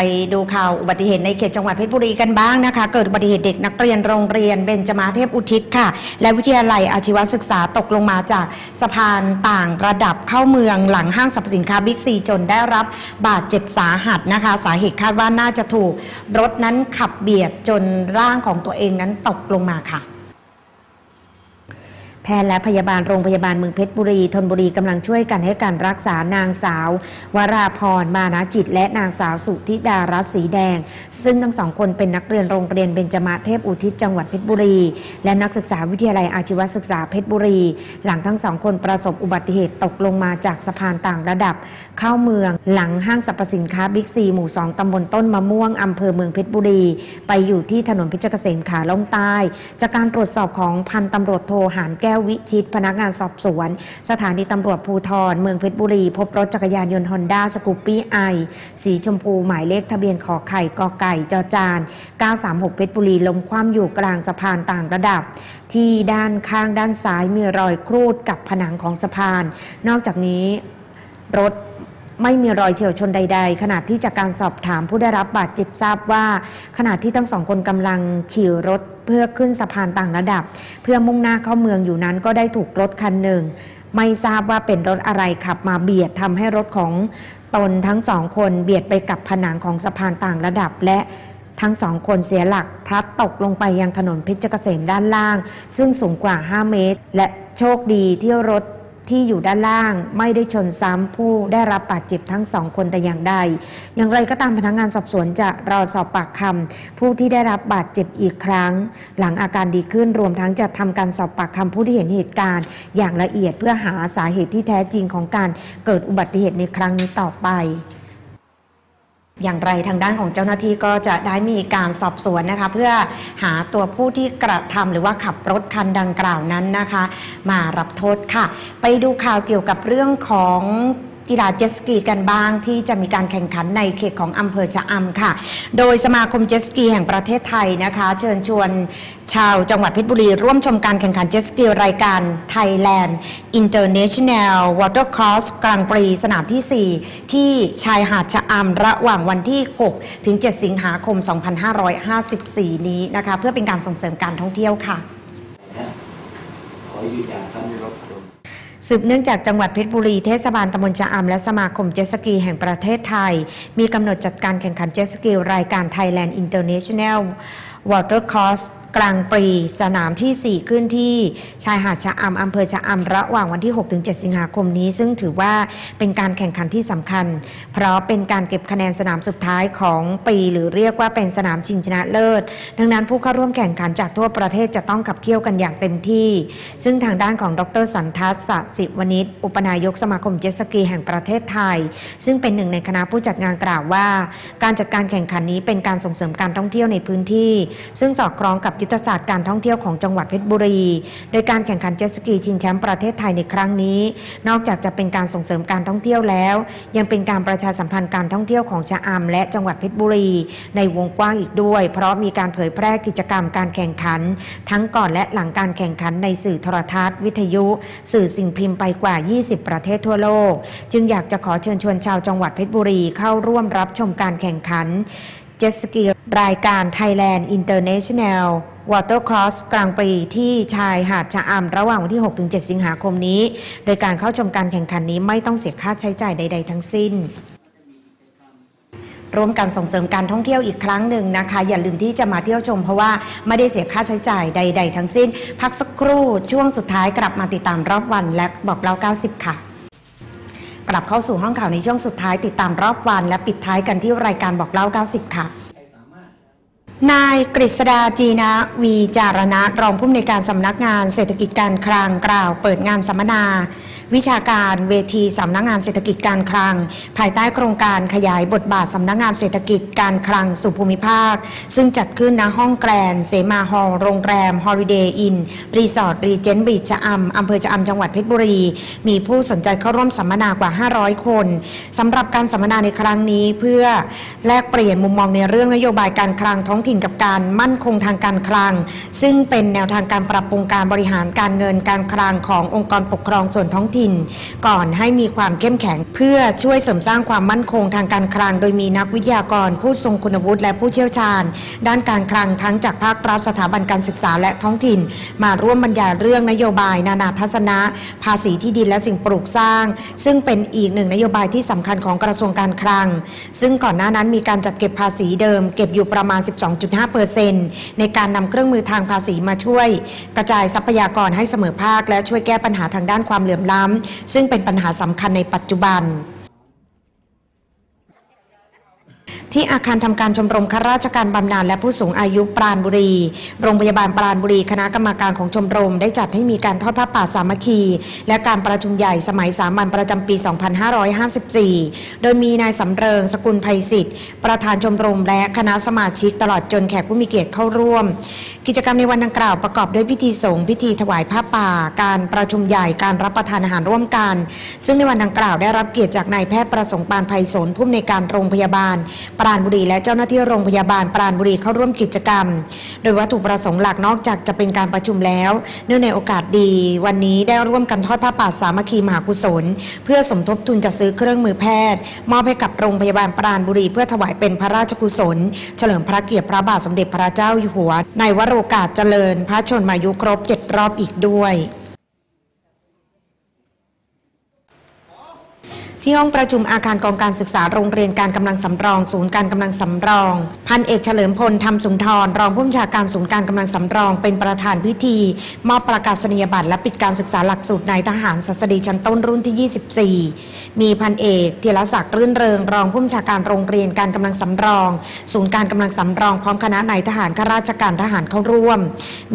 ไปดูข่าวอุบัติเหตุในเขตจังหวัดเพชรบุรีกันบ้างนะคะ เกิดอุบัติเหตุเด็กนักเรียนโรงเรียนเบญจมาเทพอุทิศค่ะ และวิทยาลัยอาชีวศึกษาตกลงมาจากสะพานต่างระดับเข้าเมืองหลังห้างสรรพสินค้าบิ๊กซีจนได้รับบาดเจ็บสาหัสนะคะ สาเหตุคาดว่าน่าจะถูก รถนั้นขับเบียดจนร่างของตัวเองนั้นตกลงมาค่ะ พทย์และพยาบาลโรงพยาบาลเมืองเพชรบุรีธนบุรีกำลังช่วยกันให้การรักษานางสาว วราพรมานาจิต และนางสาวสุธิดารัตน์สีแดง ซึ่งทั้งสองคนเป็นนักเรียนโรงเรียนเบญจมาเทพอุทิศจังหวัดเพชรบุรี และนักศึกษาวิทยาลัยอาชีวศึกษาเพชรบุรี หลังทั้งสองคนประสบอุบัติเหตุตกลงมาจากสะพานต่างระดับ เข้าเมืองหลังห้างสรรพสินค้าบิ๊กซีหมู่สองตำบลต้นมะม่วงอำเภอเมืองเพชรบุรี ไปอยู่ที่ถนนเพชรเกษมขาล่องใต้จากการตรวจสอบของพันตำรวจโทหานแก้ววิชิต พนักงานสอบสวน สถานีตำรวจภูธรเมืองเพชรบุรี พบรถจักรยานยนต์ฮอนด้าสกูปปี้ไอสีชมพู หมายเลขทะเบียนขอไข่กอไก่จอจาน 936 เพชรบุรีล้มคว่ำอยู่กลางสะพานต่างระดับ ที่ด้านข้างด้านซ้ายมีรอยครูดกับผนังของสะพาน นอกจากนี้รถไม่มีรอยเฉียวชนใด ๆ ขณะที่จากการสอบถามผู้ได้รับบาดเจ็บทราบว่า ขณะที่ทั้งสองคนกำลังขี่รถ เพื่อขึ้นสะพานต่างระดับ เพื่อมุ่งหน้าเข้าเมืองอยู่นั้นก็ได้ถูกรถคันหนึ่ง ไม่ทราบว่าเป็นรถอะไรขับมาเบียดทำให้รถของตนทั้งสองคนเบียดไปกับผนังของสะพานต่างระดับและทั้งสองคนเสียหลักพลัดตกลงไปยังถนนเพชรเกษมด้านล่าง ซึ่งสูงกว่า 5 เมตร และโชคดีที่รถ ที่อยู่ด้านล่าง ไม่ได้ชนซ้ำผู้ได้รับบาดเจ็บทั้งสองคนแต่อย่างใด อย่างไรก็ตามพนักงานสอบสวนจะรอสอบปากคำผู้ที่ได้รับบาดเจ็บอีกครั้ง หลังอาการดีขึ้นรวมทั้งจะทำการสอบปากคำผู้ที่เห็นเหตุการณ์ อย่างละเอียดเพื่อหาสาเหตุที่แท้จริงของการเกิดอุบัติเหตุในครั้งนี้ต่อไป อย่างไรทางด้านของเจ้าหน้าที่ก็จะได้มีการสอบสวนนะคะ เพื่อหาตัวผู้ที่กระทำหรือว่าขับรถคันดังกล่าวนั้นนะคะ มารับโทษค่ะ ไปดูข่าวเกี่ยวกับเรื่องของ กีฬาเจ็ตสกีกันบ้าง ที่จะมีการแข่งขันในเขตของอำเภอชะอำค่ะ โดยสมาคมเจ็ตสกีแห่งประเทศไทยนะคะ เชิญชวนชาวจังหวัดเพชรบุรี ร่วมชมการแข่งขันเจ็ตสกีรายการ Thailand International Watercross กลางปรีสนามที่ 4 ที่ชายหาดชะอำระหว่างวันที่ 6 ถึง 7 สิงหาคม 2554 นี้นะคะ เพื่อเป็นการส่งเสริมการท่องเที่ยวค่ะขอยืนยันท่านรบ สืบเนื่องจากจังหวัดเพชรบุรีเทศบาลตำบลชะอำและสมาคมเจสกีแห่งประเทศไทย มีกำหนดจัดการแข่งขันเจสกีรายการ Thailand International Watercross กลางปรีสนามที่ 4 ขึ้นที่ชายหาดชะอำอำเภอชะอำระหว่างวันที่ 6-7 สิงหาคมนี้ ซึ่งถือว่าเป็นการแข่งขันที่สำคัญ เพราะเป็นการเก็บคะแนนสนามสุดท้ายของปี หรือเรียกว่าเป็นสนามชิงชนะเลิศ ดังนั้นผู้เข้าร่วมแข่งขันจากทั่วประเทศจะต้องขับเคี่ยวกันอย่างเต็มที่ ซึ่งทางด้านของดรสันทัศน์สิวณิชอุปนายกสมาคมเจ็ตสกีแห่งประเทศไทย ซึ่งเป็นหนึ่งในคณะผู้จัดงานกล่าวว่า การจัดการแข่งขันนี้เป็นการส่งเสริมการท่องเที่ยวในพื้นที่ ซึ่งสอดคล้องกับยุทธศาสตร์การท่องเที่ยวของจังหวัดเพชรบุรี โดยการแข่งขันเจ็ตสกีชิงแชมป์ประเทศไทยในครั้งนี้ นอกจากจะเป็นการส่งเสริมการท่องเที่ยวแล้ว ยังเป็นการประชาสัมพันธ์การท่องเที่ยวของชะอำและจังหวัดเพชรบุรี ในวงกว้างอีกด้วย เพราะมีการเผยแพร่กิจกรรมการแข่งขัน ทั้งก่อนและหลังการแข่งขันในสื่อโทรทัศน์ วิทยุ สื่อสิ่งพิมพ์ไปกว่า 20 ประเทศทั่วโลก จึงอยากจะขอเชิญชวนชาวจังหวัดเพชรบุรีเข้าร่วมรับชมการแข่งขัน เจ็ตสกีรายการ Thailand International Watercross กลางปีที่ชายหาดชะอำระหว่างวันที่ 6-7 สิงหาคมนี้ โดยการเข้าชมการแข่งขันนี้ไม่ต้องเสียค่าใช้จ่ายใด ๆ ทั้งสิ้นร่วมกันส่งเสริมการท่องเที่ยวอีกครั้งหนึ่งนะคะ อย่าลืมที่จะมาเที่ยวชมเพราะว่าไม่ได้เสียค่าใช้จ่ายใด ๆ ทั้งสิ้น พักสักครู่ช่วงสุดท้ายกลับมาติดตามรอบวันและบอกเล่า 90 ค่ะ กลับเข้าสู่ห้องข่าวในช่วงสุดท้ายติดตามรอบวัน และปิดท้ายกันที่รายการบอกเล่า 90 ค่ะนายกฤษดาจีนะวีจารณะ รองผู้อำนวยการสำนักงานเศรษฐกิจการคลังกล่าว เปิดงานสัมมนา วิชาการเวทีสำนักงานเศรษฐกิจการคลัง ภายใต้โครงการขยายบทบาทสำนักงานเศรษฐกิจการคลังสู่ภูมิภาค ซึ่งจัดขึ้นณห้องแกรนเสมาฮอล์โรงแรมฮอลิเดย์อินรีสอร์ทรีเจนต์บีชชะอำอำเภอชะอำจังหวัดเพชรบุรี มีผู้สนใจเข้าร่วมสัมมนากว่า 500 คนสำหรับการสัมมนาในครั้งนี้เพื่อแลกเปลี่ยนมุมมองในเรื่องนโยบายการคลังท้องถิ่นกับการมั่นคงทางการคลัง ซึ่งเป็นแนวทางการปรับปรุงการบริหารการเงินการคลังขององค์กรปกครองส่วนท้องถิ่นถิ่น ก่อนให้มีความเข้มแข็ง เพื่อช่วยเสริมสร้างความมั่นคงทางการคลัง โดยมีนักวิทยากร ผู้ทรงคุณวุฒิและผู้เชี่ยวชาญ ด้านการคลังทั้งจากภาครัฐสถาบันการศึกษาและท้องถิ่น มาร่วมบรรยายเรื่องนโยบาย นานาทัศนะ ภาษีที่ดินและสิ่งปลูกสร้าง ซึ่งเป็นอีกหนึ่งนโยบายที่สำคัญของกระทรวงการคลัง ซึ่งก่อนหน้านั้นมีการจัดเก็บภาษีเดิม เก็บอยู่ประมาณ 12.5เปอร์เซ็นต์ในการนำเครื่องมือทางภาษีมาช่วย กระจายทรัพยากรให้เสมอภาคและช่วยแก้ปัญหาทางด้านความเหลื่อมล้ำซึ่งเป็นปัญหาสำคัญในปัจจุบัน ที่อาคารทำการชมรมข้าราชการบำนาญและผู้สูงอายุปราณบุรี โรงพยาบาลปราณบุรี คณะกรรมการของชมรม ได้จัดให้มีการทอดผ้าป่าสามัคคี และการประชุมใหญ่สมัยสามัญประจำปี 2554 โดยมีนายสำเริงสกุลภัยสิทธิ์ประธานชมรม และคณะสมาชิกตลอดจนแขกผู้มีเกียรติเข้าร่วม กิจกรรมในวันดังกล่าวประกอบด้วยพิธีสงฆ์พิธีถวายผ้าป่า การประชุมใหญ่การรับประทานอาหารร่วมกัน ซึ่งในวันดังกล่าวได้รับเกียรติจากนายแพทย์ประสงค์ปานภัยสนผู้อำนวยการโรงพยาบาลปราณบุรี และเจ้าหน้าที่โรงพยาบาลปราณบุรีเข้าร่วมกิจกรรม โดยวัตถุประสงค์หลักนอกจากจะเป็นการประชุมแล้ว เนื่องในโอกาสดี วันนี้ได้ร่วมกันทอดผ้าป่าสามัคคีมหากุศล เพื่อสมทบทุนจัดซื้อเครื่องมือแพทย์ มอบให้กับโรงพยาบาลปราณบุรี เพื่อถวายเป็นพระราชกุศล เฉลิมพระเกียรติพระบาทสมเด็จพระเจ้าอยู่หัว ในวโรกาสเจริญ พระชนมายุครบเจ็ดรอบอีกด้วย ที่ห้องประชุมอาคารกองการศึกษาโรงเรียนการกำลังสำรอง ศูนย์การกำลังสำรอง พันเอกเฉลิมพลธรรมสุนทร รองผู้บัญชาการศูนย์การกำลังสำรอง เป็นประธานพิธี มอบประกาศนียบัตรและปิดการศึกษาหลักสูตรนายทหารศัสดีชั้นต้นรุ่นที่ 24 มีพันเอกเทียรศักดิ์รื่นเริง รองผู้บัญชาการโรงเรียนการกำลังสำรอง ศูนย์การกำลังสำรองพร้อมคณะนายทหารข้าราชการทหารเข้าร่วม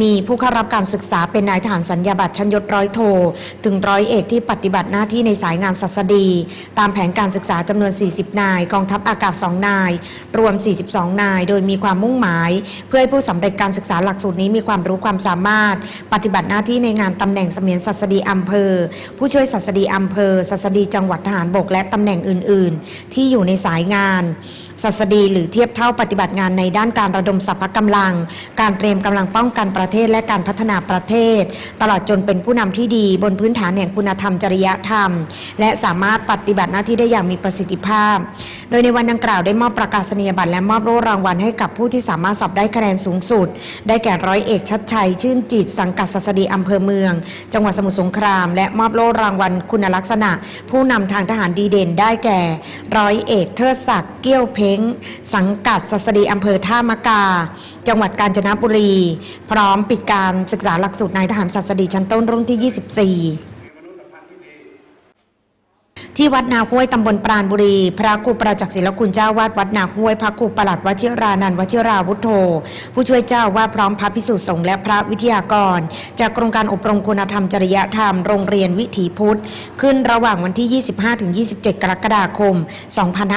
มีผู้เข้ารับการศึกษาเป็นนายทหารสัญญาบัตรชั้นยศร้อยโท ถึงร้อยเอกที่ปฏิบัติหน้าที่ในสายงานศัสดีตามแผนการศึกษาจำนวน 40 นาย กองทัพอากาศ 2 นาย รวม 42 นาย โดยมีความมุ่งหมาย เพื่อให้ผู้สำเร็จการศึกษาหลักสูตรนี้มีความรู้ความสามารถ ปฏิบัติหน้าที่ในงานตำแหน่งเสมียนศัสดีอำเภอ ผู้ช่วยศัสดีอำเภอศัสดีจังหวัดทหารบกและตำแหน่งอื่น ๆ ที่อยู่ในสายงานศัสดีหรือเทียบเท่าปฏิบัติงานในด้านการระดมสรรพกำลัง การเตรียมกำลังป้องกันประเทศและการพัฒนาประเทศ ตลอดจนเป็นผู้นำที่ดี บนพื้นฐานแห่งคุณธรรมจริยธรรม และสามารถปฏิบัติหน้าที่ได้อย่างมีประสิทธิภาพ โดยในวันดังกล่าวได้มอบประกาศนียบัตรและมอบโล่รางวัลให้กับผู้ที่สามารถสอบได้คะแนนสูงสุด ได้แก่ร้อยเอกชัดชัย ชื่นจิต สังกัดศัสดีอำเภอเมือง จังหวัดสมุทรสงคราม และมอบโล่รางวัลคุณลักษณะ ผู้นำทางทหารดีเด่น ได้แก่ ร้อยเอกเทิดศักดิ์เกี้ยวเพ้ง สังกัดศัสดีอำเภอท่ามะกา จังหวัดกาญจนบุรี พร้อมปิดการศึกษาหลักสูตรนายทหารศัสดีชั้นต้นรุ่นที่ 24 ที่วัดนาห้วยตำบลปราณบุรี พระครูประจักษ์ศิลคุณเจ้าวาดวัดนาห้วย พระครูประหลัดวชิรานันวชิราวุฒโธ ผู้ช่วยเจ้าวาดพร้อมพระพิสุสงฆ์และพระวิทยากร จากโครงการอบรมคุณธรรมจริยธรรม โรงเรียนวิถีพุทธ ขึ้นระหว่างวันที่ 25-27 กรกฎาคม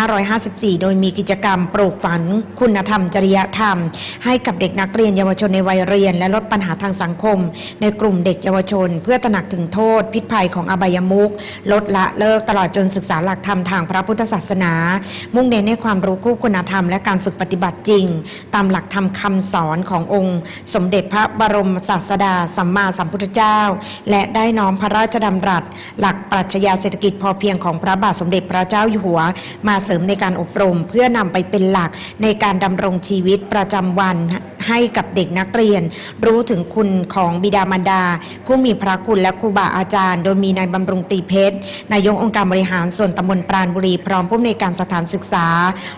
2554 โดยมีกิจกรรมปลูกฝังคุณธรรมจริยธรรม ให้กับเด็กนักเรียนเยาวชนในวัยเรียน และลดปัญหาทางสังคม ในกลุ่มเด็กเยาวชน เพื่อตระหนักถึงโทษ พิษภัยของอบายมุขลดละเลิกตลอดจนศึกษาหลักธรรมทางพระพุทธศาสนา มุ่งเน้นในความรู้คู่คุณธรรมและการฝึกปฏิบัติจริง ตามหลักธรรมคำสอนขององค์ สมเด็จพระบรมศาสดาสัมมาสัมพุทธเจ้า และได้น้อมพระราชดำรัส หลักปรัชญาเศรษฐกิจพอเพียงของพระบาทสมเด็จพระเจ้าอยู่หัว มาเสริมในการอบรม เพื่อนำไปเป็นหลักในการดำรงชีวิตประจำวัน ให้กับเด็กนักเรียน รู้ถึงคุณของบิดามารดา ผู้มีพระคุณและครูบาอาจารย์ โดยมีนายบำรุงตีเพชรนายกองค์การบริหารส่วนตำบลปราณบุรีพร้อมผู้อำนวยการสถานศึกษา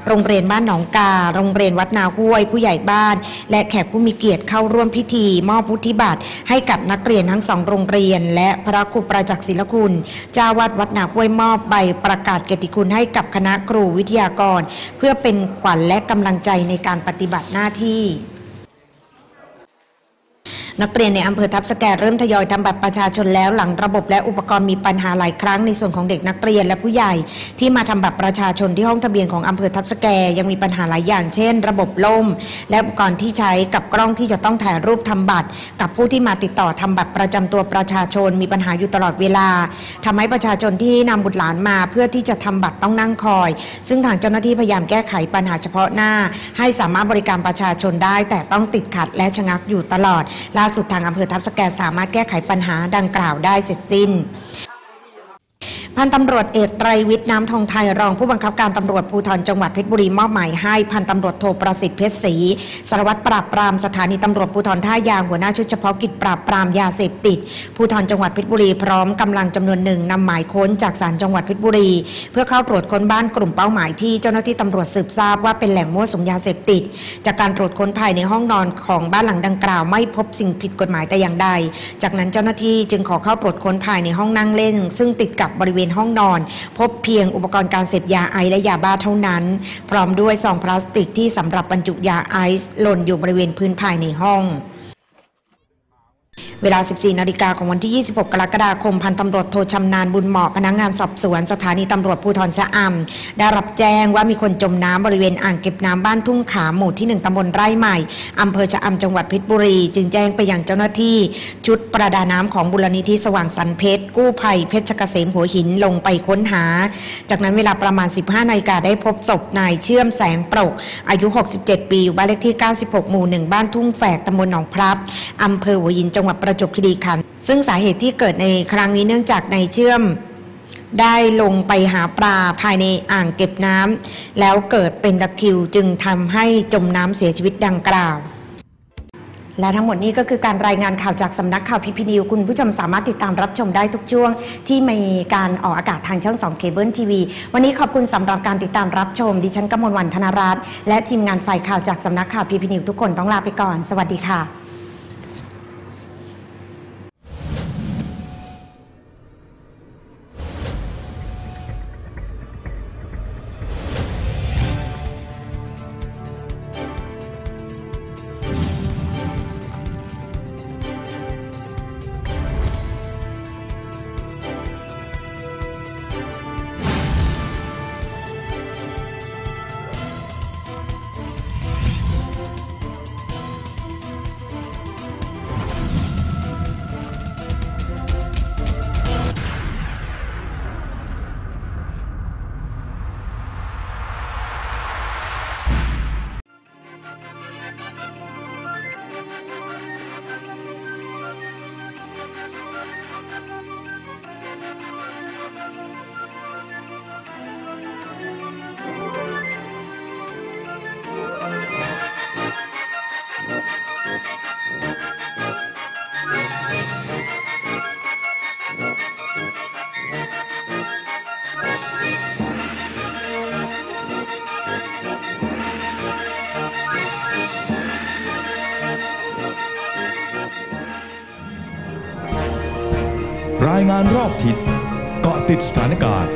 โรงเรียนบ้านหนองกา โรงเรียนวัดนาห้วย ผู้ใหญ่บ้าน และแขกผู้มีเกียรติเข้าร่วมพิธี มอบพุทธิบัตรให้กับนักเรียนทั้งสองโรงเรียน และพระครูประจักษ์ศิลคุณเจ้าวาดวัดนาห้วยมอบใบประกาศเกียรติคุณให้กับคณะครูวิทยากร เพื่อเป็นขวัญและกำลังใจในการปฏิบัติหน้าที่ นักเรียนในอำเภอทับสแกเริ่มทยอยทำบัตรประชาชนแล้วหลังระบบและอุปกรณ์มีปัญหาหลายครั้งในส่วนของเด็กนักเรียนและผู้ใหญ่ ที่มาทำบัตรประชาชนที่ห้องทะเบียนของอำเภอทับสแกยังมีปัญหาหลายอย่างเช่น ระบบล่ม และอุปกรณ์ที่ใช้กับกล้องที่จะต้องถ่ายรูปทำบัตร กับผู้ที่มาติดต่อทำบัตรประจำตัวประชาชนมีปัญหาอยู่ตลอดเวลาทำให้ประชาชนที่นำบุตรหลานมาเพื่อที่จะทำบัตรต้องนั่งคอย ซึ่งทางเจ้าหน้าที่พยายามแก้ไขปัญหาเฉพาะหน้า ให้สามารถบริการประชาชนได้ แต่ต้องติดขัดและชะงักอยู่ตลอดล่าสุดทางอำเภอทับสแกสามารถแก้ไขปัญหาดังกล่าวได้เสร็จสิ้น พันตำรวจเอกไตรวิทย์น้ำทองไทยรองผู้บังคับการตำรวจภูธรจังหวัดเพชรบุรีมอบหมายให้พันตำรวจโทประสิทธิ์เพชรศรีสารวัตรปราบปรามสถานีตำรวจภูธรท่ายางหัวหน้าชุดเฉพาะกิจปราบปรามยาเสพติดภูธรจังหวัดเพชรบุรีพร้อมกำลังจำนวนหนึ่งนำหมายค้นจากศาลจังหวัดเพชรบุรี เพื่อเข้าตรวจค้นบ้านกลุ่มเป้าหมายที่เจ้าหน้าที่ตำรวจสืบทราบว่าเป็นแหล่งมั่วสุมยาเสพติด จากการตรวจค้นภายในห้องนอนของบ้านหลังดังกล่าว ไม่พบสิ่งผิดกฎหมายแต่อย่างใด จากนั้นเจ้าหน้าที่จึงขอเข้าตรวจค้นภายในห้องนั่งเล่น ซึ่งติดกับบริเวณห้องนอน พบเพียงอุปกรณ์การเสพยาไอซ์และยาบ้าเท่านั้น พร้อมด้วยซองพลาสติกที่สำหรับบรรจุยาไอซ์หล่นอยู่บริเวณพื้นภายในห้อง เวลา 14 นาฬิกาของวันที่ 26 กรกฎาคม พันตำรวจโทชำนาญบุญเหมาะพนักงานสอบสวนสถานีตำรวจภูธรชะอำได้รับแจ้งว่ามีคนจมน้ำบริเวณอ่างเก็บน้ำบ้านทุ่งขามหมู่ที่ 1ตำบลไร่ใหม่อำเภอชะอำจังหวัดเพชรบุรี จึงแจ้งไปยังเจ้าหน้าที่ ชุดประดาน้ำของบุรณิธิสว่างสันเพชรกู้ภัยเพชรเกษมหัวหินลงไปค้นหา จากนั้นเวลาประมาณ 15 นาฬิกาได้พบศพนายเชื่อมแสงปรกอายุ 67 ปีอยู่บ้านเลขที่ 96 หมู่ 1 บ้านทุ่งแฝกตำบลหนองพลับอำเภอหัวหินจังหวัดประจบคีรีขันธ์ซึ่งสาเหตุที่เกิดในครั้งนี้เนื่องจากนายเชื่อม ได้ลงไปหาปลาภายในอ่างเก็บน้ำแล้วเกิดเป็นตะคริวจึงทำให้จมน้ำเสียชีวิตดังกล่าวและทั้งหมดนี้ก็คือการรายงานข่าวจากสำนักข่าวพีพีนิวคุณผู้ชมสามารถติดตามรับชมได้ทุกช่วง ที่มีการออกอากาศทางช่อง 2 เคเบิลทีวีวันนี้ขอบคุณสำหรับการติดตามรับชม ดิฉันกมลวันธนรัตน์และทีมงานฝ่ายข่าวจากสำนักข่าวพีพีนิวทุกคนต้องลาไปก่อน สวัสดีค่ะายงานรอบทิศเกาะติดสถานการณ์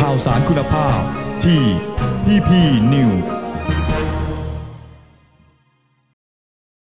ข่าวสารคุณภาพที่ PP New